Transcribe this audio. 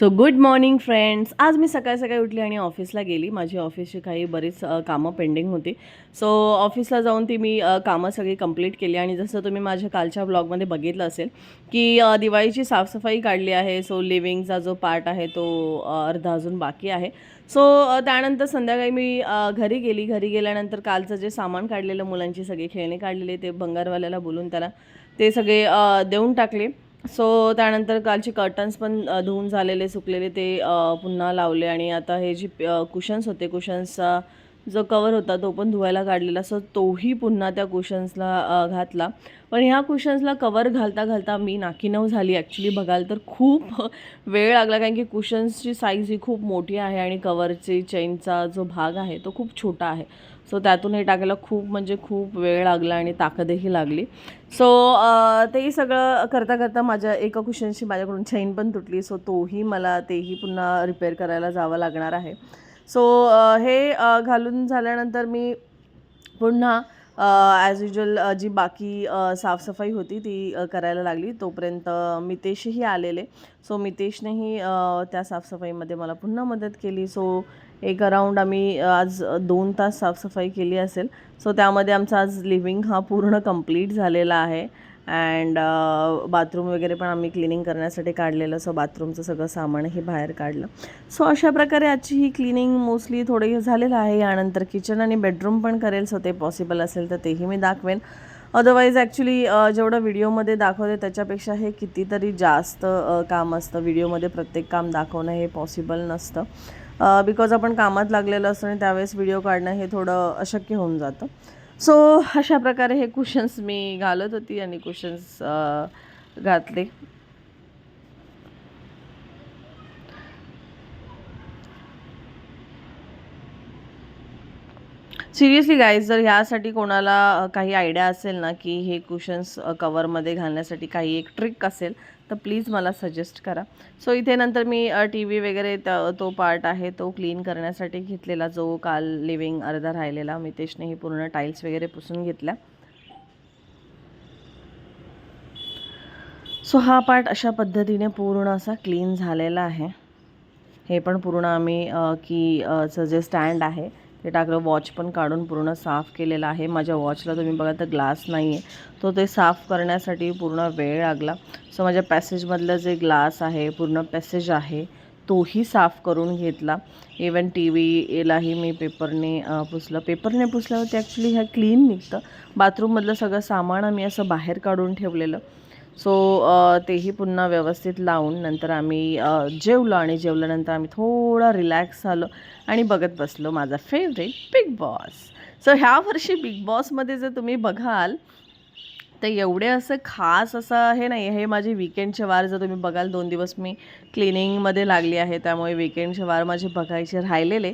So good morning friends आज मी सकाळी सकाळी उठली आणि ऑफिसला गेली. माझी ऑफिसची काही बरीच कामं पेंडिंग होती. सो ऑफिसला जाऊन ती मी कामं सगळी कंप्लीट केली आणि जसं तुम्ही माझ्या कालच्या ब्लॉगमध्ये बघितलं असेल की दिवाळीची साफसफाई काढली आहे. सो लिव्हिंगचा जो पार्ट आहे तो अर्धा अजून बाकी आहे. सो त्यानंतर संध्याकाळी मी घरी गेली. घरी गेल्यानंतर कालचं जे सामान काढलेलं मुलांची सगळी खेळणी काढलेली ते भंगारवाल्याला बोलून त्याला ते सगळे देऊन टाकले. सो त्यानंतर कालचे कर्टन्स पण धुवून झालेले सुकलेले ते पुन्हा लावले आणि आता हे जी कुशन्स होते कुशन्सचा जो कवर होता तो पण धुवायला काढलेला. सो तोही पुन्हा त्या कुशन्सला घातला. पण ह्या कुशन्सला कवर घालता घालता मी नाकीनव झाली. ॲक्च्युली बघाल तर खूप वेळ लागला. कारण की कुशन्सची साईज ही खूप मोठी आहे आणि कवरची चेनचा जो भाग आहे तो खूप छोटा आहे. सो त्यातून हे टाकायला खूप म्हणजे खूप वेळ लागला आणि ताकदही लागली. सो तेही सगळं करता करता माझ्या एका कुशनशी माझ्याकडून चैन पण तुटली. सो तोही मला तेही पुन्हा रिपेअर करायला जावं लागणार आहे. सो हे घालून झाल्यानंतर मी पुन्हा ॲज युजल जी बाकी साफसफाई होती ती करायला लागली. तोपर्यंत मितेशही आलेले. सो मितेशनेही त्या साफसफाईमध्ये मला पुन्हा मदत केली. सो एक अराऊंड आम्ही आज दोन तास साफसफाई केली असेल. सो त्यामध्ये आमचा आज लिव्हिंग हा पूर्ण कंप्लीट झालेला आहे. अँड बाथरूम uh, वगैरे पण आम्ही क्लिनिंग करण्यासाठी काढलेलं. सो बाथरूमचं सगळं सामानही बाहेर काढलं. सो अशा प्रकारे आजची ही क्लिनिंग मोस्टली थोडी झालेलं आहे. यानंतर किचन आणि बेडरूम पण करेल. सो ते पॉसिबल असेल तर तेही मी दाखवेन. अदरवाईज ॲक्च्युली जेवढं व्हिडिओमध्ये दाखवते त्याच्यापेक्षा हे कितीतरी जास्त काम असतं. व्हिडिओमध्ये प्रत्येक काम दाखवणं हे पॉसिबल नसतं. बिकॉज आपण कामात लागलेलं असतं आणि त्यावेळेस व्हिडिओ काढणं हे थोडं अशक्य होऊन जातं. सो अशा प्रकारे हे कुशन्स मी घालत होती आणि कुशन्स घातले. सिरियसली गाईज जर ह्यासाठी कोणाला काही आयडिया असेल ना की हे कुशन्स कवरमध्ये घालण्यासाठी काही एक ट्रिक असेल तर प्लीज मला सजेस्ट करा. सो इथे नंतर मी टी व्ही वगैरे तो पार्ट आहे तो क्लीन करण्यासाठी घेतलेला जो काल लिव्हिंग अर्धा राहिलेला मितेशने ही पूर्ण टाईल्स वगैरे पुसून घेतल्या. सो हा पार्ट अशा पद्धतीने पूर्ण असा क्लीन झालेला आहे. हे पण पूर्ण आम्ही की चं जे स्टँड आहे ते टाकलं. वॉच पण काढून पूर्ण साफ केलेलं आहे. माझ्या वॉचला तुम्ही बघा तर ग्लास नाही आहे तो ते साफ करण्यासाठी पूर्ण वेळ लागला. सो माझ्या पॅसेजमधलं जे ग्लास आहे पूर्ण पॅसेज आहे तोही साफ करून घेतला. इवन टी व्हीलाही मी पेपरने पुसलं. पेपरने पुसल्यावरती ॲक्च्युली ह्या क्लीन निघतं. बाथरूममधलं सगळं सामान आम्ही असं बाहेर काढून ठेवलेलं. सो तेही पुन्हा व्यवस्थित लावून नंतर आम्ही जेवलो आणि जेवल्यानंतर आम्ही थोडं रिलॅक्स झालो आणि बघत बसलो माझा फेवरेट बिग बॉस सो ह्या वर्षी बिग बॉसमध्ये जर तुम्ही बघाल तर एवढे असं खास असं हे नाही हे माझे विकेंडचे वार जर तुम्ही बघाल दोन दिवस मी क्लिनिंगमध्ये लागली आहे त्यामुळे विकेंडचे वार माझे बघायचे राहिलेले.